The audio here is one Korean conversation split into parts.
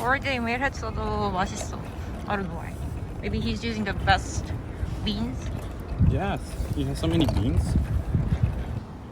올데이 메일 했어도 맛있어. I don't know why. Maybe he's using the best beans. Yes, he has so many beans.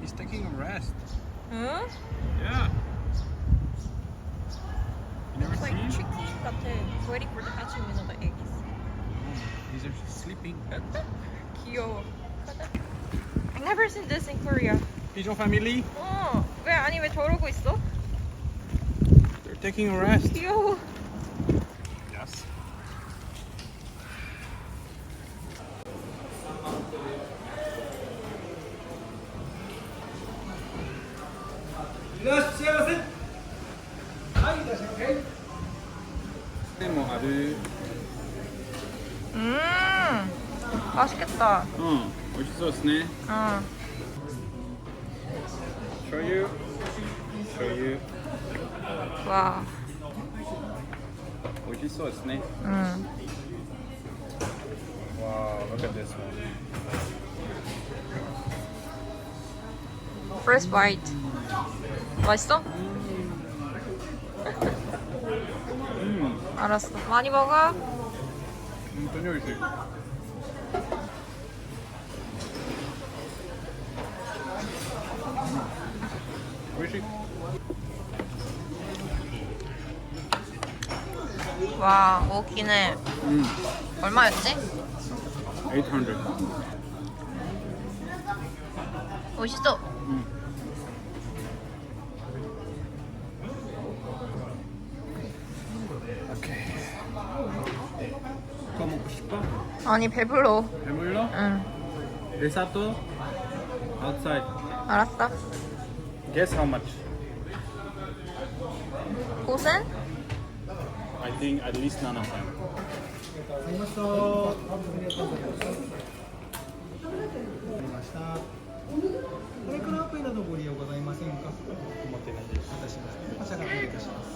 He's taking a rest. 응? Yeah. You never It's like seen? chicken 같아. Waiting for the hatching of the eggs. These are sleeping. 귀여워. I never seen this in Korea. Pigeon family, 어, 왜 아니 왜 저러고 있어? taking a rest. うん。しかった。うん。美味しそうですね。うん。 와. 멋있었네. 음. Wow, look at this one. First bite. 맛있어? 음, 알았어. 많이 먹어. 음, 맛있어. 맛있. 와, 오기네. 음, 얼마였지? 800. 맛있어. 음. 오케이. 더 먹고 싶어? 아니 배불러. 배불러? 응. 리사토? Outside. 알았어. Guess how much? 곳은? I think at least none of them. これからアプリなどご利用ございませんか？持ってないです。いたします。お茶がお願いいたします。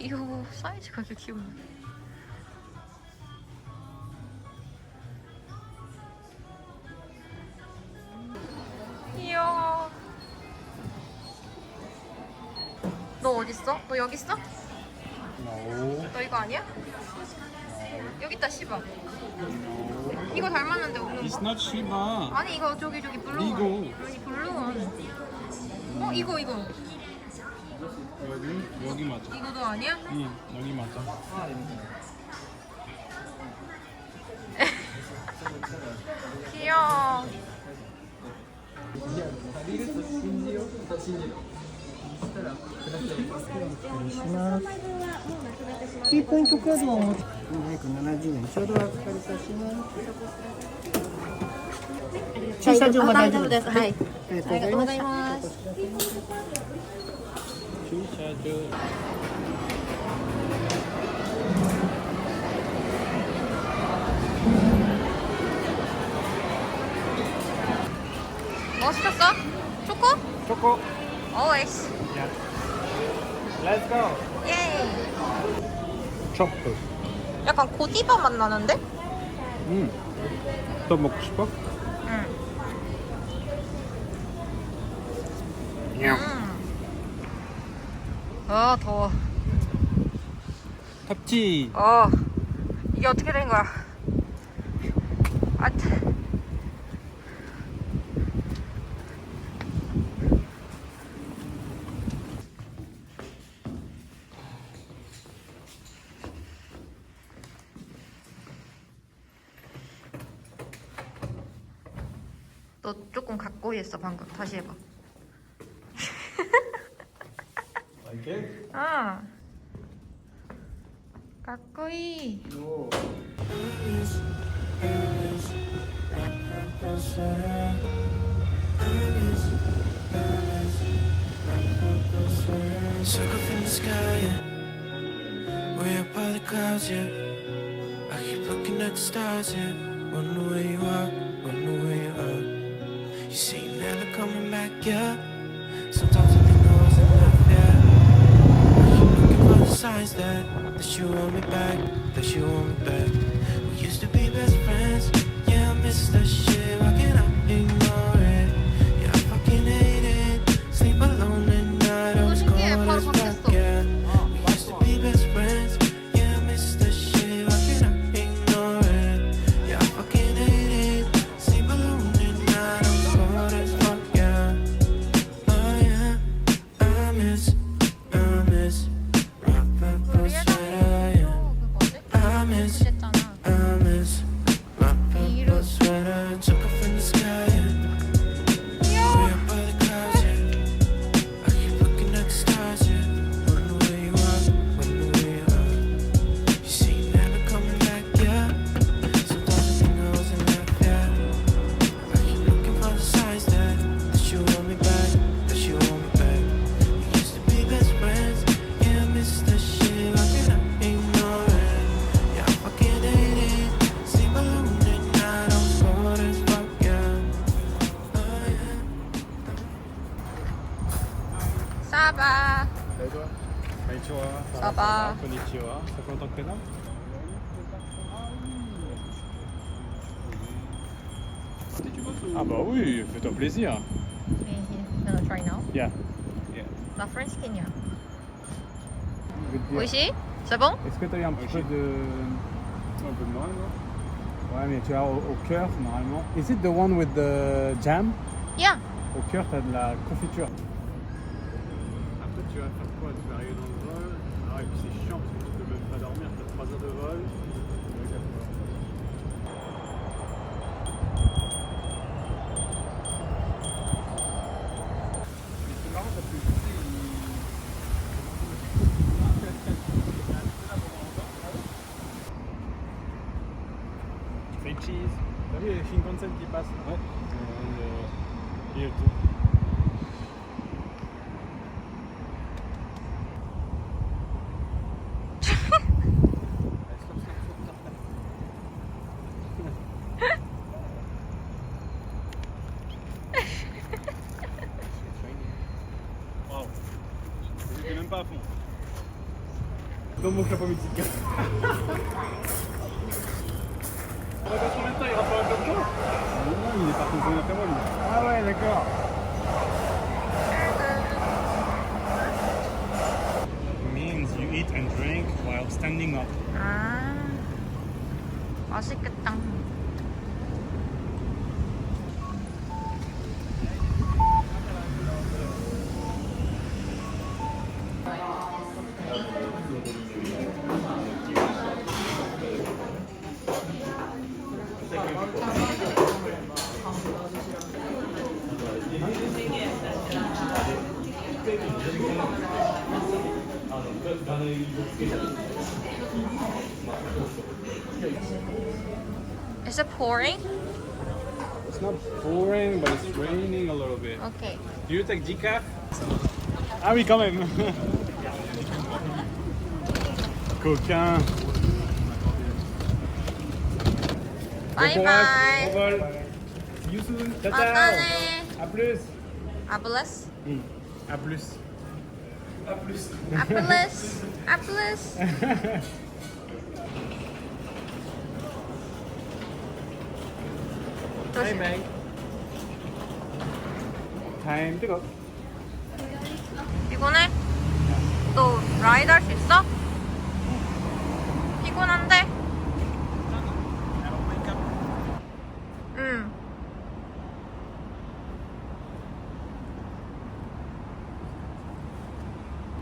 귀여워. 사이즈가 왜 귀여워. 귀여워. 너 어딨어? 너 여기 있어? No. 너 이거 아니야? 여기 있다 씨바. 이거 닮았는데 없는 It's 거. not Shiba. 아니 이거 저기 저기 블루. 이거. 여기 블루. 어 이거 이거. 여기 여기 맞아. 이거도 아니야? 응, 여기 맞아. 귀여워. キーポイントカードをお持ち770円ちょうどお預かりいたします駐車場は大丈夫ですかはいありがとうございます 자주 뭐 시켰어? 초코? 초코 오 엑스 야 렛츠 고 예이 초코 약간 고디바 맛 나는데? 음또 먹고 싶어? 응 음. 아 더워. 덥지. 어 이게 어떻게 된 거야? 아, 너 조금 가까이 했어 방금 다시 해봐. Chloe. No. Circle from the sky, yeah. way up by the clouds, yeah. I keep looking at the stars, yeah. Wonder where you are, wonder where you are. You say you're never coming back, yeah. assume that Ah bah oui, fais-toi plaisir. Oui, C'est bon? Est-ce que tu as eu un petit peu de... Un peu de noix, non? Ouais, mais tu as au, cœur, normalement. Is it the one with the jam? Yeah. Au cœur, tu as de la confiture. Après, tu vas faire quoi? Tu vas arriver dans le vol. Ah, et puis c'est chiant parce que tu peux même pas dormir, tu as 3 heures de vol. Passent Ouais. Euh, et le tout. Wow. Même pas à fond. Dans mon chapeau mythique. On va pas combien de temps il rentre pas comme toi Non, il est parti une après moi lui. Ah ouais, d'accord. Means you eat and drink while standing up. 아. 맛있겠다. pouring? It's not pouring, but it's raining a little bit. Okay. Do you take decaf? Are ah, we coming? Coquin. Bye bye. Courage, you soon. Ciao, ciao. A plus. A plus. Mm. A plus. A plus. A plus. A plus. 조심. to go. 피곤해? 너 라이드 할 수 있어? 피곤한데? 응.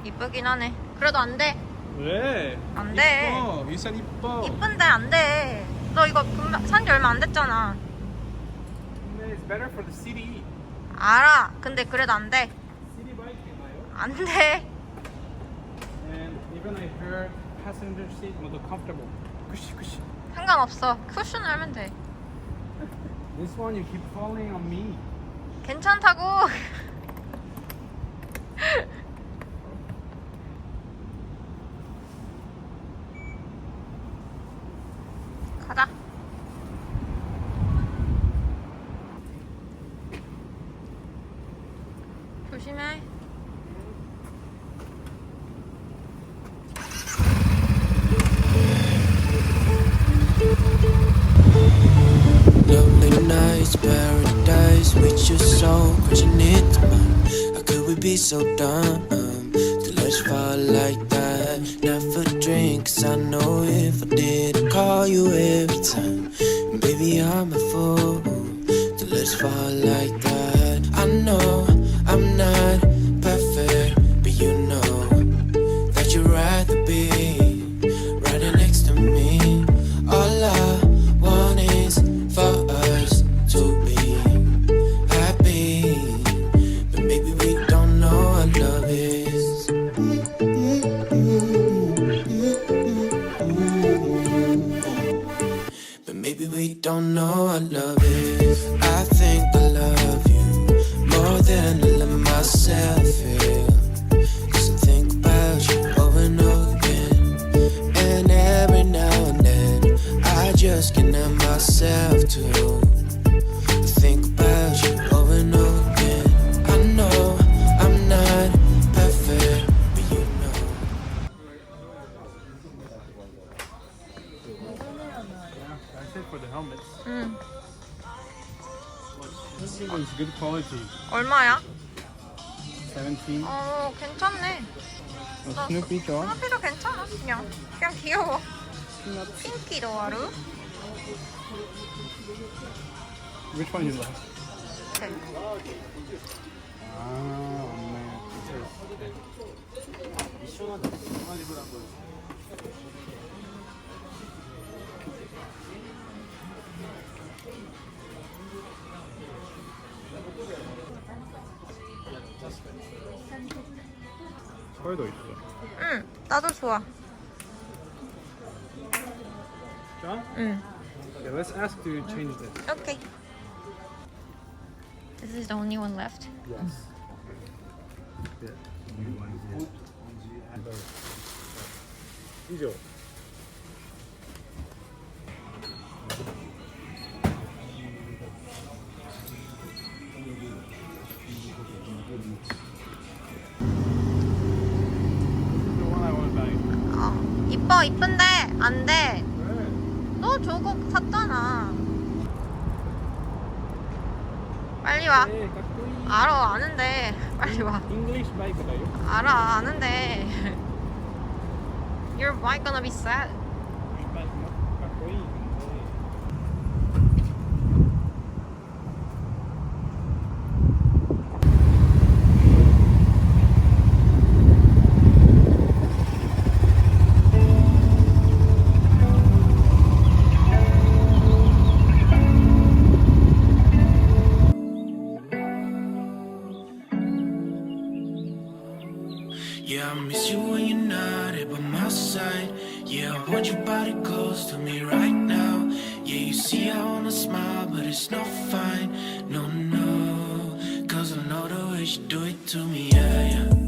이쁘긴 하네. 그래도 안 돼. 왜? 안 돼. 이뻐. 일산 이뻐. 이쁜데 안 돼. 너 이거 산지 얼마 안 됐잖아. Better for the city. 알아. 근데 그래도 안 돼. City bike 있나요? 안 돼. And even I heard passenger seat more comfortable. Cushy, cushy. 상관없어. 쿠션 하면 돼. This one you keep falling on me. 괜찮다고. So dumb to let you fall like that? Never drink, 'cause I know if I did, I'd call you every time. Baby, I'm a fool to let you fall like that. I know 스누피 좋아? 스누피도 괜찮아. 그냥 그냥 귀여워. 핑키 도와루. Which one last? 네. 아, 맞네. 서울도 있어. 응, 나도 좋아. John? 응. Okay, let's ask to change this. Okay. This is the only one left. Yes. 이죠. 빨리 와. 네. 알아 아는데 빨리 와. 알아 아는데. Your bike gonna be sad. Yeah, I miss you when you're not here by my side. Yeah, I want your body close to me right now. Yeah, you see, I wanna smile, but it's not fine. No, no, cause I know the way you do it to me. Yeah, yeah.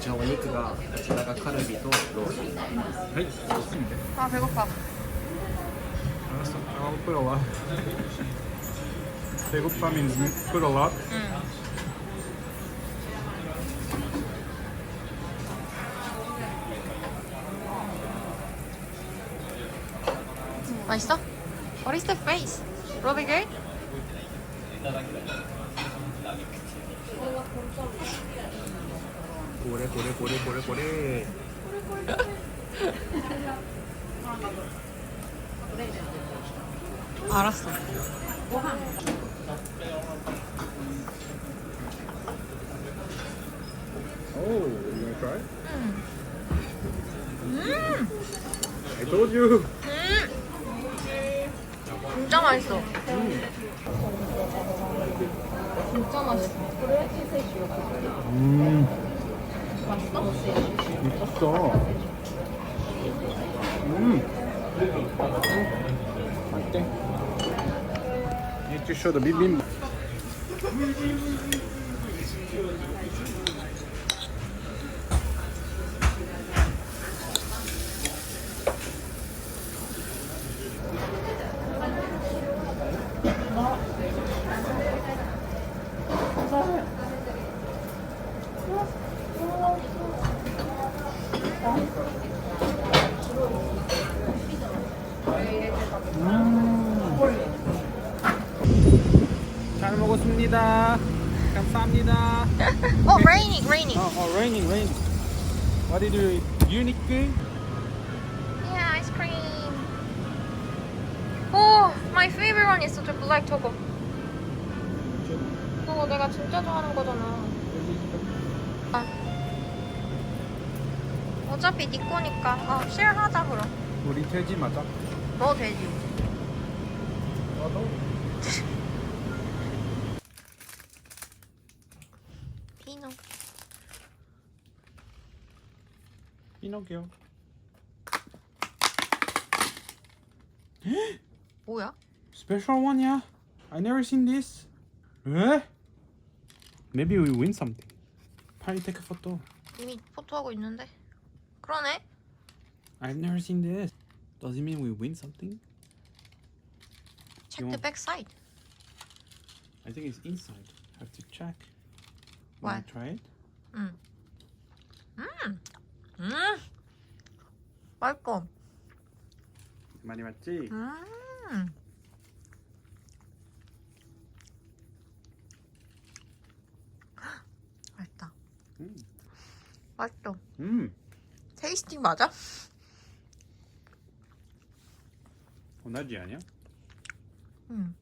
저 오니크가 지나가 카르비도 로스. 에이, 없는데. 아 배고파. 알았어. 아, 끌어와. 배고파면 끌어와. 응. 맛있어? What is the face? Really good? 고래, 고래, 고래, 고래, 고래. 알았어. Oh, you gonna try? 음, I told you. 맛있어. 진짜 맛있어. 음. 맛있어? 미쳤어. 음. 맛있대. The bibimbap. 잘 먹었습니다. 감사합니다. 어, raining, raining. Oh, oh, raining, raining. What did you? Unique? Yeah, ice cream. Oh, my favorite one is the black choco. 그거 내가 진짜 좋아하는 거잖아. 아. 어차피 네 거니까. 어, 쉐어하자 그럼. 우리 돼지 맞아? 너 돼지. 나도. 피노키오. 뭐야? Special one, yeah. I never seen this. 에? Maybe we win something. 빨리 take a photo. 이미 포토하고 있는데. 그러네. I've never seen this. Does it mean we win something? Check You the want- back side. I think it's inside. Have to check. What? Wanna try it? 음. 음. 음. 맛있어. 많이 맞지? 음. 맛있다. 음. 맛있어. 음. 테이스팅 맞아? 오나지 아니야? 음. 음.